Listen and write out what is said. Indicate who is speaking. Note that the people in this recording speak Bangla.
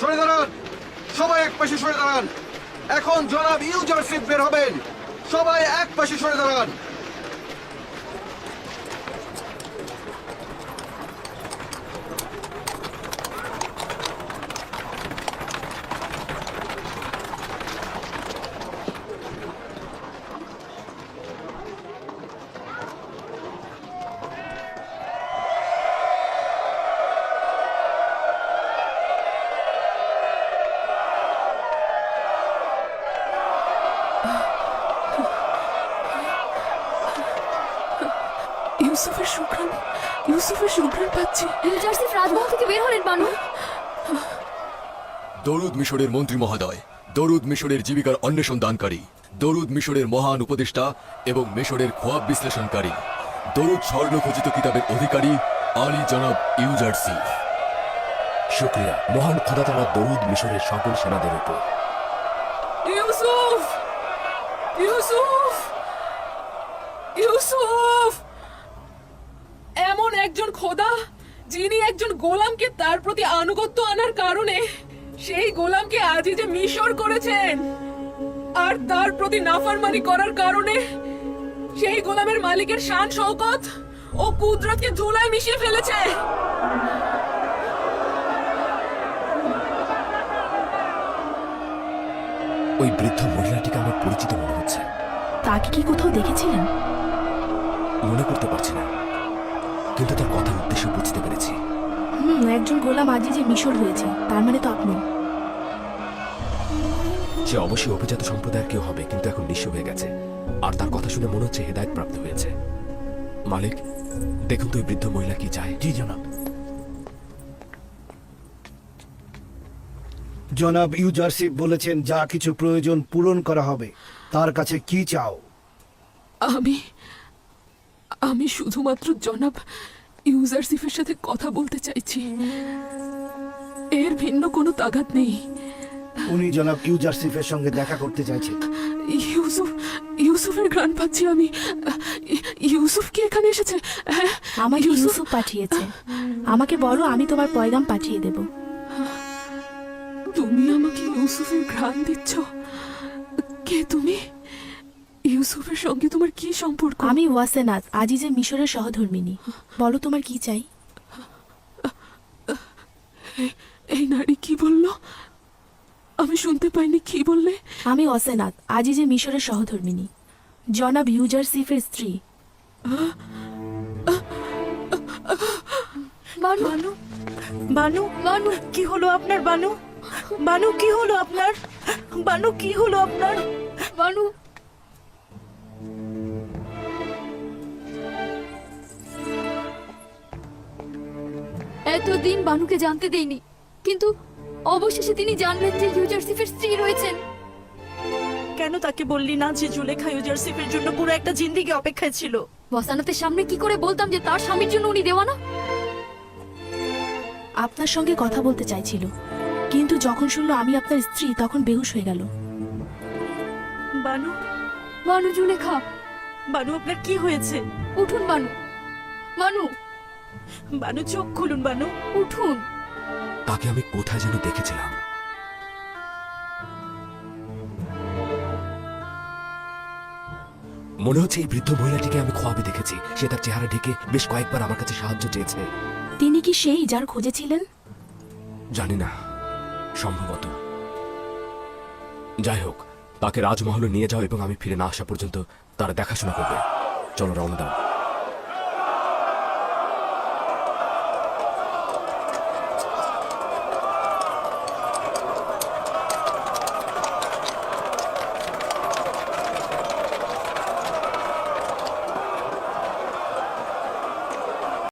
Speaker 1: সরে দাঁড়ান। সবাই এক পাশে সরে দাঁড়ান। এখন জনাব ইউজারশিপ বের হবেন। সবাই এক পাশে সরে দাঁড়ান।
Speaker 2: ইউসুফের সুঘ্রাণ ইউসুফের সুঘ্রাণ পাচ্ছি।
Speaker 3: ইউজারসিফ রাজমহল থেকে বের হলেন বানু।
Speaker 4: দরুদ মিশরের মন্ত্রী মহোদয় দরুদ মিশরের জীবিকার অন্বেষণ দানকারী দরুদ মিশরের মহান উপদেষ্টা এবং মিশরের খোয়াব বিশ্লেষণকারী দরুদ স্বর্ণখচিত কিতাবের অধিকারী আলী জনাব ইউজারসিফ
Speaker 5: শুক্রিয়া। মহান খোদা তালা দরুদ মিশরের সকল সেনাদের উপর।
Speaker 2: ইউসুফ! ইউসুফ! ইউসুফ! একজন খোদা যিনি একজন গোলামকে তার প্রতি আনুগত্য আনার কারণে সেই গোলামকে আজই যে মিশর করেছেন আর তার প্রতি নাফরমানি করার কারণে সেই গোলামের মালিকের শান শৌকত ও কুদরতকে ধুলায় মিশিয়ে ফেলেছে।
Speaker 5: ওই বৃদ্ধ মহিলাটিকে আমার পরিচিত মনে হচ্ছে।
Speaker 6: তাকে কি কোথাও দেখেছিলেন?
Speaker 5: মনে করতে পারছি না। কিন্তু তার কথার উদ্দেশ্য বুঝতে পেরেছি।
Speaker 6: হুম একজন গোলাম আজই যে মিশর হয়েছে। তার মানে তো আপনি।
Speaker 5: সে অবশ্যই অভিজাত সম্প্রদায়ের কেউ হবে কিন্তু এখন নিঃস্ব হয়ে গেছে। আর তার কথা শুনে মনে হচ্ছে হেদায়ত প্রাপ্ত হয়েছে। মালিক দেখুন তো ওই বৃদ্ধ মহিলা কি চায়। জি জনাব।
Speaker 7: জনাব ইউজারশিপ বলেছেন যা কিছু প্রয়োজন পূরণ করা হবে। তার কাছে কি চাও?
Speaker 2: আমি আমি শুধুমাত্র জনাব ইউজারসিফের সাথে কথা বলতে চাইছি। এর ভিন্ন কোনো তাগাদ নেই।
Speaker 7: উনি জনাব ইউজারশিপের সঙ্গে দেখা করতে চাইছেন
Speaker 2: ইউসুফ ইউসুফের ঘ্রাণ পাচ্ছি আমি। ইউসুফ কি এখানে এসেছে? হ্যাঁ?
Speaker 6: আমাকে ইউসুফ পাঠিয়েছে। আমাকে বলো আমি তোমার পয়গাম পাঠিয়ে দেব।
Speaker 2: তুমি আমাকে ইউসুফের ঘ্রাণ দিচ্ছ। কে তুমি? ইউসুফের সঙ্গে তোমার কি সম্পর্ক?
Speaker 6: আমি ওয়াসেনাথ আজিজে মিশরের সহধর্মিনী বলো তোমার কি চাই?
Speaker 2: এই নারী কি বলল? আমি শুনতে পাইনি কি বললে?
Speaker 6: আমি ওয়াসেনাথ আজিজে মিশরের সহধর্মিনী জনাব ইউজার সিফের স্ত্রী।
Speaker 3: বানু
Speaker 8: বানু? বানু
Speaker 3: বানু?
Speaker 8: কি হলো আপনার বানু? বানু কি হলো আপনার? বানু কি হলো আপনার?
Speaker 3: বানু? এতদিন বানুকে জানতে দেইনি কিন্তু অবশেষে তিনি জানলেন যে ইউজারসিফের স্ত্রী রয়েছেন।
Speaker 8: কেন তাকে বললি না যে জুলেখা ইউজারশিপের জন্য পুরো একটা জিন্দিগি অপেক্ষায় ছিল?
Speaker 3: বসানাতের সামনে কি করে বলতাম যে তার স্বামীর জন্য উনি দেওয়া না
Speaker 6: আপনার সঙ্গে কথা বলতে চাইছিল কিন্তু যখন শুনলো আমি আপনার স্ত্রী তখন বেহুশ হয়ে গেল।
Speaker 8: বানু?
Speaker 3: বানু জুলেখা।
Speaker 8: বানু আপনার কি হয়েছে?
Speaker 3: উঠুন বানু। বানু
Speaker 8: বানু চোখ খুলুন বানু
Speaker 3: উঠুন।
Speaker 5: তাকে আমি কোথায় যেন দেখেছিলাম। মনে হচ্ছে এই বৃদ্ধ মহিলাটিকে আমি খোয়াবে দেখেছি। সে তার চেহারা ঢেকে বেশ কয়েকবার আমার কাছে সাহায্য চেয়েছে।
Speaker 6: তিনি কি সেই যার খোঁজেছিলেন?
Speaker 5: জানি না সম্ভবত। যাই হোক তাকে রাজমহলে নিয়ে যাও এবং আমি ফিরে না আসা পর্যন্ত তারা দেখাশোনা করবে। চলো রওনা দাও।